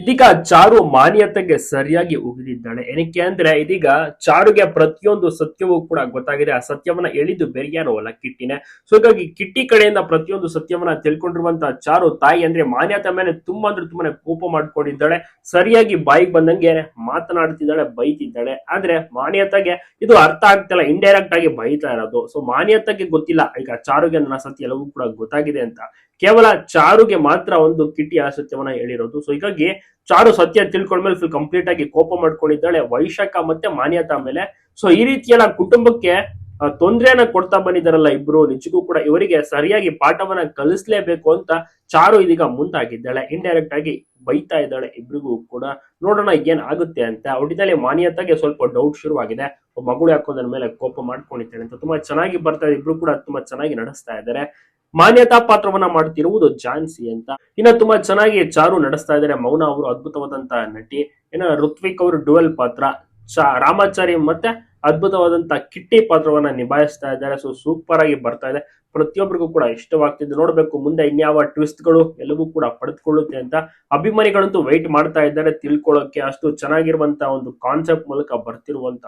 ಇದೀಗ ಚಾರು ಮಾನ್ಯತೆಗೆ ಸರಿಯಾಗಿ ಉಗಿದಿದ್ದಾಳೆ. ಏನಕ್ಕೆ ಅಂದ್ರೆ ಇದೀಗ ಚಾರುಗೆ ಪ್ರತಿಯೊಂದು ಸತ್ಯವೂ ಕೂಡ ಗೊತ್ತಾಗಿದೆ. ಆ ಸತ್ಯವನ್ನ ಎಳಿದು ಬೇರೆ ಯಾರು ಅಲ್ಲ ಕಿಟ್ಟಿನೇ ಸೊ ಹೀಗಾಗಿ ಕಿಟ್ಟಿ ಕಡೆಯಿಂದ ಪ್ರತಿಯೊಂದು ಸತ್ಯವನ್ನ ತಿಳ್ಕೊಂಡಿರುವಂತಹ ಚಾರು ತಾಯಿ ಅಂದ್ರೆ ಮಾನ್ಯತೆ ಮೇಲೆ ತುಂಬಾ ಅಂದ್ರೆ ತುಂಬಾನೇ ಕೋಪ ಮಾಡ್ಕೊಂಡಿದ್ದಾಳೆ. ಸರಿಯಾಗಿ ಬಾಯಿಗೆ ಬಂದಂಗೆ ಮಾತನಾಡ್ತಿದ್ದಾಳೆ, ಬೈತಿದ್ದಾಳೆ. ಆದ್ರೆ ಮಾನ್ಯತೆಗೆ ಇದು ಅರ್ಥ ಆಗ್ತಿಲ್ಲ ಇಂಡೈರೆಕ್ಟ್ ಆಗಿ ಬೈತಾ ಇರೋದು. ಸೊ ಮಾನ್ಯತೆಗೆ ಗೊತ್ತಿಲ್ಲ, ಈಗ ಚಾರುಗೆ ನನ್ನ ಸತ್ಯ ಎಲ್ಲವೂ ಕೂಡ ಗೊತ್ತಾಗಿದೆ ಅಂತ. ಕೇವಲ ಚಾರುಗೆ ಮಾತ್ರ ಒಂದು ಕಿಟಿ ಆಸತ್ಯವನ್ನ ಸತ್ಯವನ್ನ ಹೇಳಿರೋದು. ಸೊ ಹೀಗಾಗಿ ಚಾರು ಸತ್ಯ ತಿಳ್ಕೊಂಡ್ಮೇಲೆ ಫುಲ್ ಕಂಪ್ಲೀಟ್ ಆಗಿ ಕೋಪ ಮಾಡ್ಕೊಂಡಿದ್ದಾಳೆ, ವೈಶಾಖ ಮತ್ತೆ ಮಾನ್ಯತಾ ಮೇಲೆ. ಸೊ ಈ ರೀತಿಯೆಲ್ಲ ಕುಟುಂಬಕ್ಕೆ ತೊಂದರೆಯನ್ನ ಕೊಡ್ತಾ ಬಂದಿದ್ದಾರಲ್ಲ ಇಬ್ರು, ನಿಜಕ್ಕೂ ಕೂಡ ಇವರಿಗೆ ಸರಿಯಾಗಿ ಪಾಠವನ್ನ ಕಲಿಸ್ಲೇಬೇಕು ಅಂತ ಚಾರು ಇದೀಗ ಮುಂದಾಗಿದ್ದಾಳೆ. ಇಂಡೈರೆಕ್ಟ್ ಆಗಿ ಬೈತಾ ಇದ್ದಾಳೆ ಇಬ್ರಿಗೂ ಕೂಡ. ನೋಡೋಣ ಏನ್ ಆಗುತ್ತೆ ಅಂತ. ಒಟ್ಟಿನಲ್ಲಿ ಮಾನ್ಯತೆಗೆ ಸ್ವಲ್ಪ ಡೌಟ್ ಶುರುವಾಗಿದೆ. ಮಗಳು ಹಾಕೋದನ್ನ ಮೇಲೆ ಕೋಪ ಮಾಡ್ಕೊಂಡಿದ್ದಾಳೆ ಅಂತ. ತುಂಬಾ ಚೆನ್ನಾಗಿ ಬರ್ತಾ ಇಬ್ರು ಕೂಡ ತುಂಬಾ ಚೆನ್ನಾಗಿ ನಡೆಸ್ತಾ ಇದ್ದಾರೆ. ಮಾನ್ಯತಾ ಪಾತ್ರವನ್ನ ಮಾಡ್ತಿರುವುದು ಝಾನ್ಸಿ ಅಂತ. ಇನ್ನ ತುಂಬಾ ಚೆನ್ನಾಗಿ ಚಾರು ನಡೆಸ್ತಾ ಇದ್ದಾರೆ. ಮೌನ ಅವರು ಅದ್ಭುತವಾದಂತಹ ನಟಿ, ಇನ್ನ ಋತ್ವಿಕ್ ಅವರು ಡುವೆಲ್ ಪಾತ್ರ ರಾಮಾಚಾರಿ ಮತ್ತೆ ಅದ್ಭುತವಾದಂತಹ ಕಿಟ್ಟಿ ಪಾತ್ರವನ್ನ ನಿಭಾಯಿಸ್ತಾ ಇದ್ದಾರೆ. ಸೊ ಸೂಪರ್ ಆಗಿ ಬರ್ತಾ ಇದೆ. ಪ್ರತಿಯೊಬ್ಬರಿಗೂ ಕೂಡ ಇಷ್ಟವಾಗ್ತಿದೆ. ನೋಡಬೇಕು, ಮುಂದೆ ಇನ್ಯಾವ ಟ್ವಿಸ್ಟ್ಗಳು ಎಲ್ಲವೂ ಕೂಡ ಪಡೆದುಕೊಳ್ಳುತ್ತೆ ಅಂತ ಅಭಿಮಾನಿಗಳಂತೂ ವೆಯ್ಟ್ ಮಾಡ್ತಾ ಇದ್ದಾರೆ. ತಿಳ್ಕೊಳ್ಳೋಕೆ ಅಷ್ಟು ಚೆನ್ನಾಗಿರುವಂತಹ ಒಂದು ಕಾನ್ಸೆಪ್ಟ್ ಮೂಲಕ ಬರ್ತಿರುವಂತ